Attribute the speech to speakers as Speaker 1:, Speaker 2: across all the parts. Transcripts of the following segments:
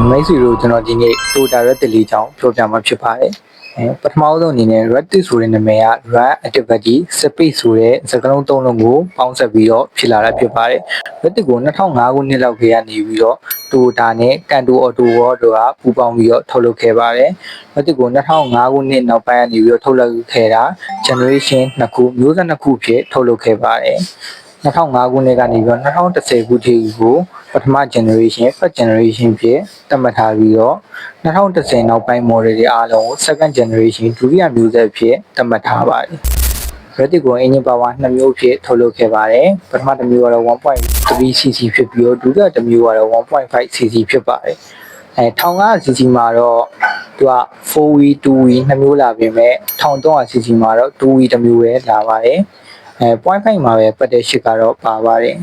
Speaker 1: မိတ်ဆွေတို့ကျွန်တော်ဒီနေ့ Toyota Red လေးကြောင်းပြောပြမှာဖြစ်ပါတယ်အဲပထမဆုံးအနေနဲ့ Red ဆိုတဲ့နာမည်က Run Activity Space ဆိုတဲ့စကားလုံးသုံးလုံးကိုပေါင်းစပ်ပြီးတော့ဖြစ်လာတာဖြစ်ပါတယ် Red ကို2005ခုနှစ်လောက်ခေတ်ကနေပြီးတော့ Toyota နဲ့ Kanto Auto World တို့ကပူးပေါင်းပြီးတော့ထုတ်လုပ်ခဲ့ပါတယ် Red ကို2005ခုနှစ်နောက်ပိုင်းကနေပြီးတော့ထုတ်လုပ်ခဲ့တာ Generation 2ခုမျိုးဆက်2ခုဖြစ်ထုတ်လုပ်ခဲ့ပါတယ်2005ခုနှစ်ကနေပြီးတော့2010ခုထိကို ပထမ generation first generation ဖြစ်သတ်မှတ်ထားပြီးတော့2010နောက်ပိုင်း model တွေအားလုံးကို second generation ဒုတိယမျိုးဆက်ဖြစ်သတ်မှတ်ထားပါတယ်။ Retic ကို engine power 2မျိုးဖြစ်ထုတ်လုပ်ခဲ့ပါတယ်။ပထမတစ်မျိုးကတော့ 1.3cc ဖြစ်ပြီးတော့ဒုတိယတစ်မျိုးကတော့ 1.5cc ဖြစ်ပါတယ်။အဲ 1500cc မှာတော့သူက 4V 2V နှစ်မျိုးလာပြင်မဲ့ 1300cc မှာတော့ 2V တစ်မျိုးပဲလာပါတယ်။ အဲ0.5မှာပဲပတ်တဲ့ရှစ်ကတော့ပါပါတယ်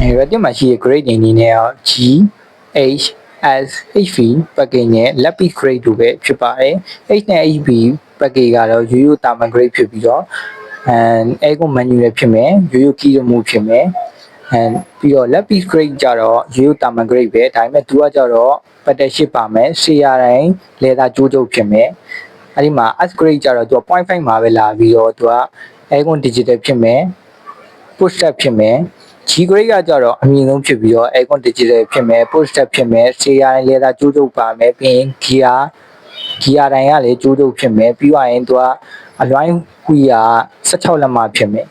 Speaker 1: အဲ Reddit မှာရှိတဲ့ grade တွေအနေနဲ့တော့ G H S HV package နဲ့ Lappy grade တို့ပဲဖြစ်ပါတယ် H နဲ့ HV package ကတော့ရိုးရိုးတာမန် grade ဖြစ်ပြီးတော့အဲ Eco manual ဖြစ်မယ်ရိုးရိုး key မှုဖြစ်မယ်အဲပြီးတော့ Lappy grade ကြတော့ရိုးရိုးတာမန် grade ပဲဒါပေမဲ့သူကကြတော့ပတ်တဲ့ရှစ်ပါမယ် CR တိုင်းလေသာကြိုးကြုတ်ဖြစ်မယ်အဲ့ဒီမှာ S grade ကြတော့သူက0.5မှာပဲလာပြီးတော့သူက Aircon Digital ဖြစ်မယ် Push Step ဖြစ်မယ် G grade ကကြတော့အမြင့်ဆုံးဖြစ်ပြီးတော့ Aircon Digital ဖြစ်မယ် Push Step ဖြစ်မယ် CR လေသာကြိုးကြုတ်ပါမယ်ပြီးရင် Gear Gear တိုင်းကလည်းကြိုးကြုတ်ဖြစ်မယ်ပြီးတော့ရင်သူကအလွိုင်းကွီက16လက်မဖြစ်မယ်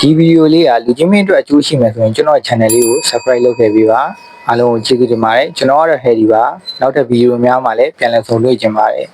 Speaker 1: ဒီဗီဒီယိုလေးကလူချင်းမင်းအတွက်အကျိုးရှိမယ်ဆိုရင်ကျွန်တော် channel လေးကို subscribe လုပ်ခဲ့ပေးပါအားလုံးကိုကျေးဇူးတင်ပါတယ်ကျွန်တော်ကတော့ Harry ပါနောက်တဲ့ဗီဒီယိုများမှာလည်းပြန်လည်ဆုံတွေ့ကြပါမယ်